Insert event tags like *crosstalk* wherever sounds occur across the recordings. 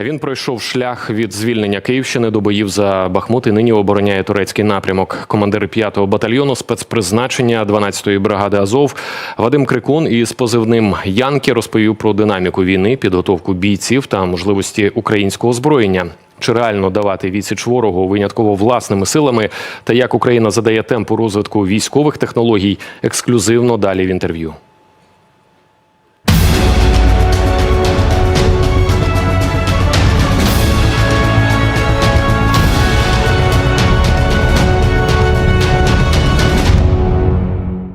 Він пройшов шлях від звільнення Київщини до боїв за Бахмут і нині обороняє турецький напрямок. Командир 5-го батальйону спецпризначення 12-ї бригади Азов Вадим Крикун із позивним Янки розповів про динаміку війни, підготовку бійців та можливості українського озброєння. Чи реально давати відсіч ворогу винятково власними силами, та як Україна задає темпу розвитку військових технологій, ексклюзивно далі в інтерв'ю.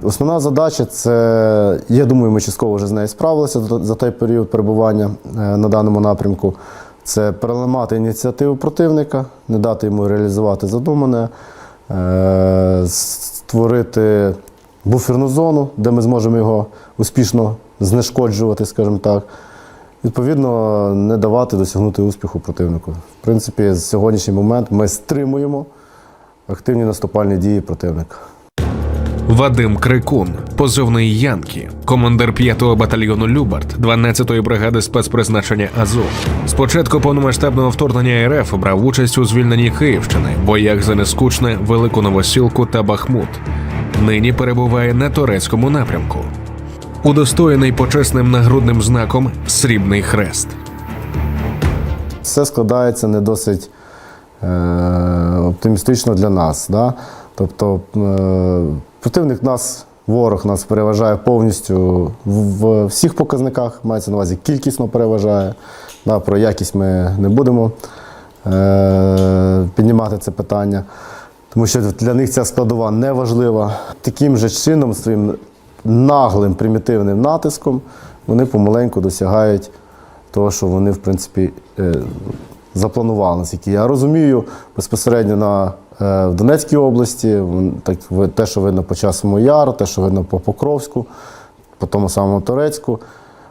Основна задача це, я думаю, ми частково вже з нею справилися за- той період перебування е, на даному напрямку. Це переламати ініціативу противника, не дати йому реалізувати задумане, е, створити буферну зону, де ми зможемо його успішно знешкоджувати, скажімо так. Відповідно, не давати досягнути успіху противнику. В принципі, з сьогоднішній момент ми стримуємо активні наступальні дії противника. Вадим Крикун, позивний Янкі, командир 5-го батальйону Любард 12-ї бригади спецпризначення Азов. З початку повномасштабного вторгнення РФ брав участь у звільненні Київщини, боях за Нескучне, Велику Новосілку та Бахмут. Нині перебуває на турецькому напрямку. Удостоєний почесним нагрудним знаком Срібний хрест. все складається не досить е, оптимістично для нас. Да? Тобто е, противник нас, ворог нас переважає повністю в, всіх показниках, мається на увазі кількісно переважає. Да? Про якість ми не будемо е, піднімати це питання. Тому що для них ця складова не важлива. Таким же чином, своїм наглим примітивним натиском, вони помаленьку досягають того, що вони, в принципі, е, запланували, я розумію, безпосередньо на, в Донецькій області, так, те, що видно по Часовому Яру, те, що видно по Покровську, по тому самому Турецьку.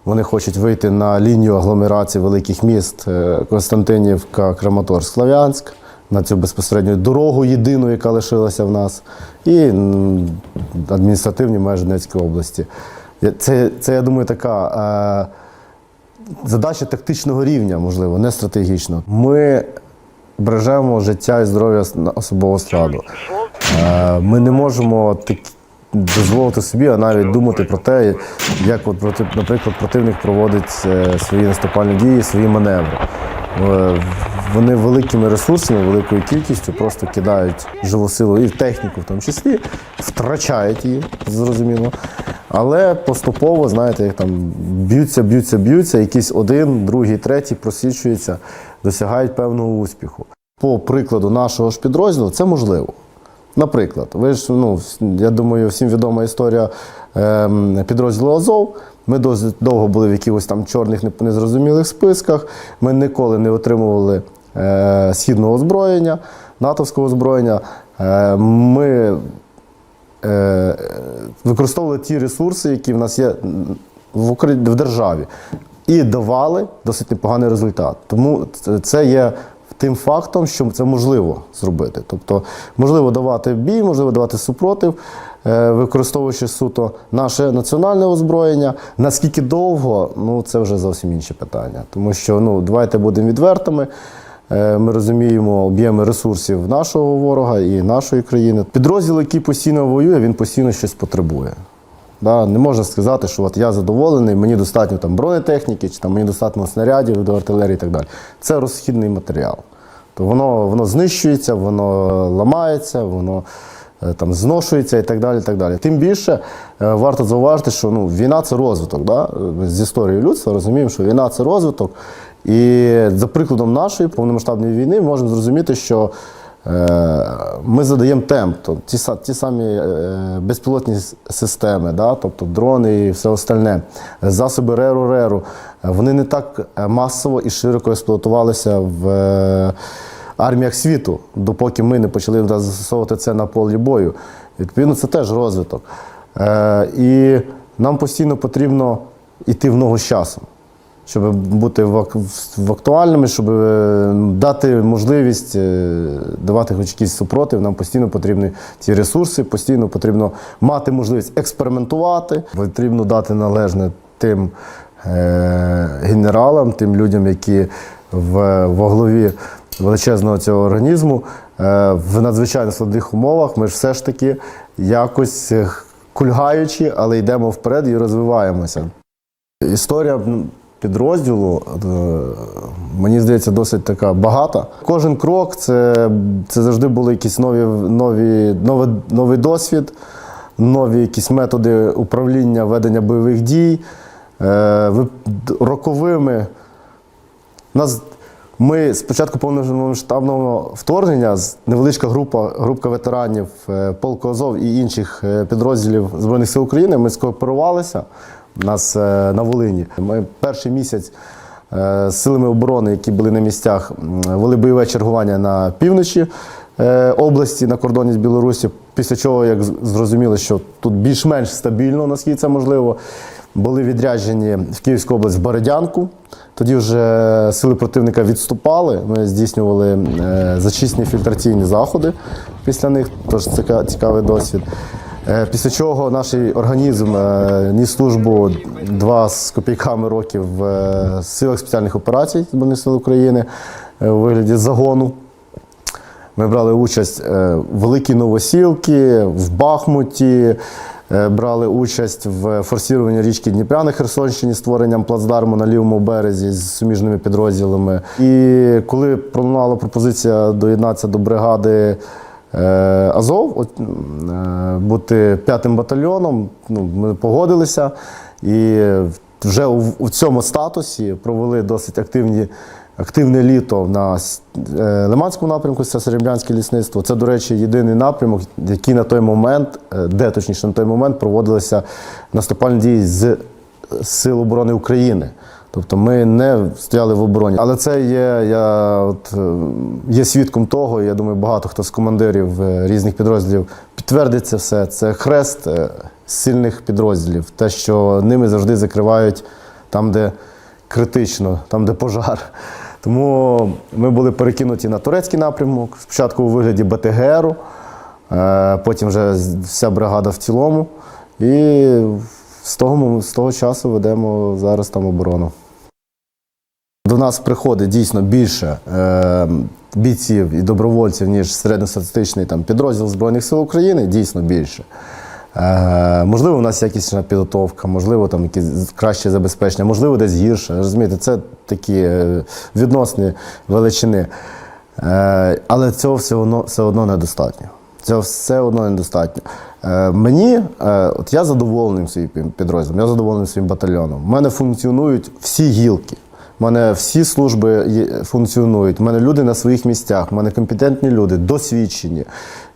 Вони хочуть вийти на лінію агломерації великих міст е, Константинівка, Краматорськ, Слов'янськ, на цю безпосередню дорогу єдину, яка лишилася в нас, і адміністративні межі Донецької області. Це, це я думаю, така. Е, задача тактичного рівня, можливо, не стратегічного. Ми бережемо життя і здоров'я особового складу. Е, Ми не можемо так дозволити собі, а навіть думати про те, як, от, наприклад, противник проводить е, свої наступальні дії, свої маневри. Е, Вони великими ресурсами, великою кількістю просто кидають живу силу і техніку в тому числі, втрачають її, зрозуміло. Але поступово, знаєте, як там б'ються, б'ються, б'ються, якийсь один, другий, третій просвічується, досягають певного успіху. По прикладу нашого ж підрозділу це можливо. Наприклад, ви ж, ну, я думаю, всім відома історія ем, підрозділу Азов. Ми досить довго були в якихось там чорних незрозумілих списках. Ми ніколи не отримували е, східного озброєння, натовського озброєння. Е, ми е, використовували ті ресурси, які в нас є в, Украї- в державі, і давали досить непоганий результат. Тому це є тим фактом, що це можливо зробити. Тобто, можливо давати бій, можливо давати супротив, е, використовуючи суто наше національне озброєння. Наскільки довго, ну це вже зовсім інше питання. Тому що ну, давайте будемо відвертими. Е, Ми розуміємо об'єми ресурсів нашого ворога і нашої країни. Підрозділ, який постійно воює, він постійно щось потребує. Да? Не можна сказати, що от я задоволений, мені достатньо там бронетехніки, чи там мені достатньо снарядів до артилерії і так далі. Це розхідний матеріал. То воно, воно знищується, воно ламається, воно е, там зношується і так далі. Так далі. Тим більше е, варто зауважити, що ну, війна це розвиток. Да? З історії людства розуміємо, що війна це розвиток. І за прикладом нашої повномасштабної війни можемо зрозуміти, що е, ми задаємо темп. Ті, ті самі безпілотні системи, да? тобто дрони і все остальне, засоби РЕРу-РЕРу, вони не так масово і широко експлуатувалися в арміях світу, допоки ми не почали застосовувати це на полі бою. Відповідно, це теж розвиток. Е, І нам постійно потрібно йти в ногу з часом щоб бути в, в актуальними, щоб е, дати можливість е, давати хоч якийсь супротив, нам постійно потрібні ці ресурси, постійно потрібно мати можливість експериментувати, потрібно дати належне тим е, генералам, тим людям, які в, во главі величезного цього організму е, в надзвичайно складних умовах ми ж все ж таки якось е, кульгаючи, але йдемо вперед і розвиваємося. Історія підрозділу, е, мені здається, досить така багата. Кожен крок це, це завжди були якісь нові, нові, новий, новий досвід, нові якісь методи управління ведення бойових дій. Роковими. Нас, ми спочатку повномасштабного вторгнення, невеличка група, групка ветеранів е, полку Азов і інших е, підрозділів Збройних сил України, ми скооперувалися у нас е, на Волині. Ми перший місяць з силами оборони, які були на місцях, вели бойове чергування на півночі області на кордоні з Білорусі. Після чого, як з- зрозуміли, що тут більш-менш стабільно, наскільки це можливо, були відряджені в Київську область в Бородянку. Тоді вже сили противника відступали. Ми здійснювали е, зачисні фільтраційні заходи після них, тож це цікавий досвід. Е, Після чого наш організм е, ніс службу два з копійками років в силах спеціальних операцій Збройних сил України у вигляді загону. Ми брали участь в Великій Новосілки, в Бахмуті, брали участь в форсуванні річки Дніпря на Херсонщині створенням плацдарму на лівому березі з суміжними підрозділами. І коли пролунала пропозиція доєднатися до бригади е, Азов, е, бути п'ятим батальйоном, ну, ми погодилися. І вже у цьому статусі провели досить активні активне літо на е, Лиманському напрямку, це Серебрянське лісництво. Це, до речі, єдиний напрямок, який на той момент, е, де точніше на той момент проводилися наступальні дії з Сил оборони України. Тобто ми не стояли в обороні. Але це є, я от, е, є свідком того, я думаю, багато хто з командирів різних підрозділів підтвердить це все. Це хрест сильних підрозділів, те, що ними завжди закривають там, де критично, там, де пожар. Тому ми були перекинуті на турецький напрямок, спочатку у вигляді БТГРу, е, потім вже вся бригада в цілому. І з того, з того часу ведемо зараз там оборону. До нас приходить дійсно більше е, бійців і добровольців, ніж середньостатистичний там, підрозділ Збройних сил України, дійсно більше. Е, можливо, у нас якісна підготовка, можливо, там якісь краще забезпечення, можливо, десь гірше. Розумієте, це такі е, відносні величини. Е, але цього все одно, все одно недостатньо. Цього все одно недостатньо. Мені, от я задоволений своїм підрозділом, я задоволений своїм батальйоном. У мене функціонують всі гілки. У мене всі служби функціонують. У мене люди на своїх місцях, у мене компетентні люди, досвідчені.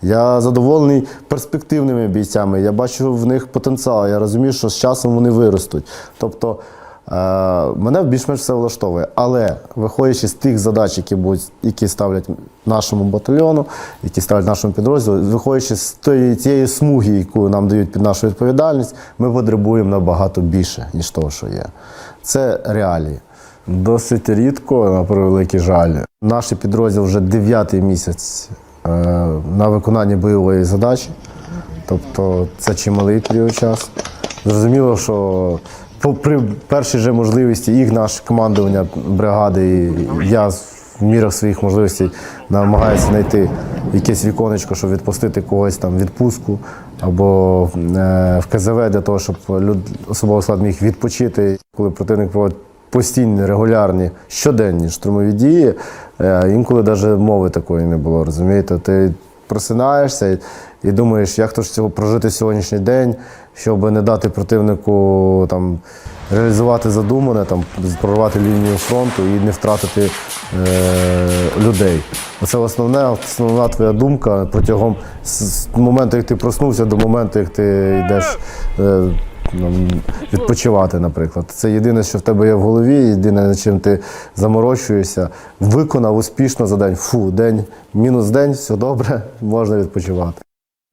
Я задоволений перспективними бійцями. Я бачу в них потенціал. Я розумію, що з часом вони виростуть. Тобто е, мене більш-менш все влаштовує. Але виходячи з тих задач, які будуть, які ставлять нашому батальйону, які ставлять нашому підрозділу, виходячи з тієї, тієї смуги, яку нам дають під нашу відповідальність, ми потребуємо набагато більше, ніж того, що є. Це реалії. Досить рідко, на превеликий жаль. Наш підрозділ вже дев'ятий місяць е, на виконанні бойової задачі. Тобто це чималий період часу. Зрозуміло, що при першій же можливості їх наше командування бригади, і я в мірах своїх можливостей намагаюся знайти якесь віконечко, щоб відпустити когось там відпустку або е, в КЗВ для того, щоб особовий склад міг відпочити, коли противник проводить постійні, регулярні, щоденні штурмові дії. Е, Інколи навіть мови такої не було, розумієте? Ти просинаєшся і, думаєш, як то ж цього прожити сьогоднішній день, щоб не дати противнику там, реалізувати задумане, там, прорвати лінію фронту і не втратити е, людей. Оце основне, основна твоя думка протягом з, моменту, як ти проснувся, до моменту, як ти йдеш. Е, відпочивати, наприклад. Це єдине, що в тебе є в голові, єдине, над чим ти заморочуєшся. Виконав успішно за день. Фу, день, мінус день, все добре, *laughs* можна відпочивати.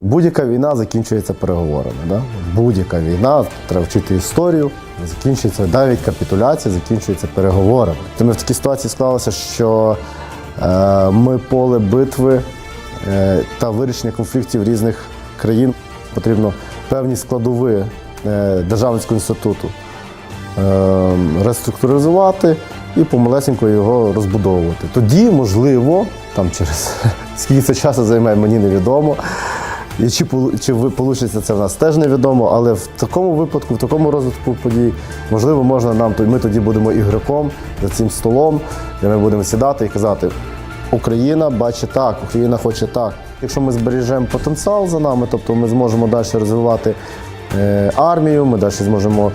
Будь-яка війна закінчується переговорами. Да? Будь-яка війна, треба вчити історію, закінчується навіть капітуляція, закінчується переговорами. То ми в такій ситуації склалося, що е, ми поле битви е, та вирішення конфліктів різних країн потрібно певні складові Державницького інституту е, реструктуризувати і помалесенько його розбудовувати. Тоді, можливо, там через *laughs* скільки це часу займе, мені невідомо. І чи, чи вийде це в нас теж невідомо, але в такому випадку, в такому розвитку подій, можливо, можна нам, ми тоді будемо ігроком за цим столом, де ми будемо сідати і казати, Україна бачить так, Україна хоче так. Якщо ми збережемо потенціал за нами, тобто ми зможемо далі розвивати е, армію, ми далі зможемо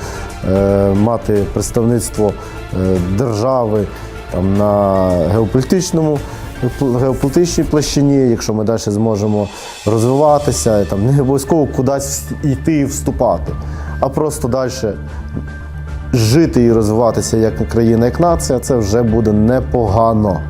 е, мати представництво е, держави там, на геополітичному геополітичній площині, якщо ми далі зможемо розвиватися, і, там, не обов'язково кудись йти і вступати, а просто далі жити і розвиватися як країна, як нація, це вже буде непогано.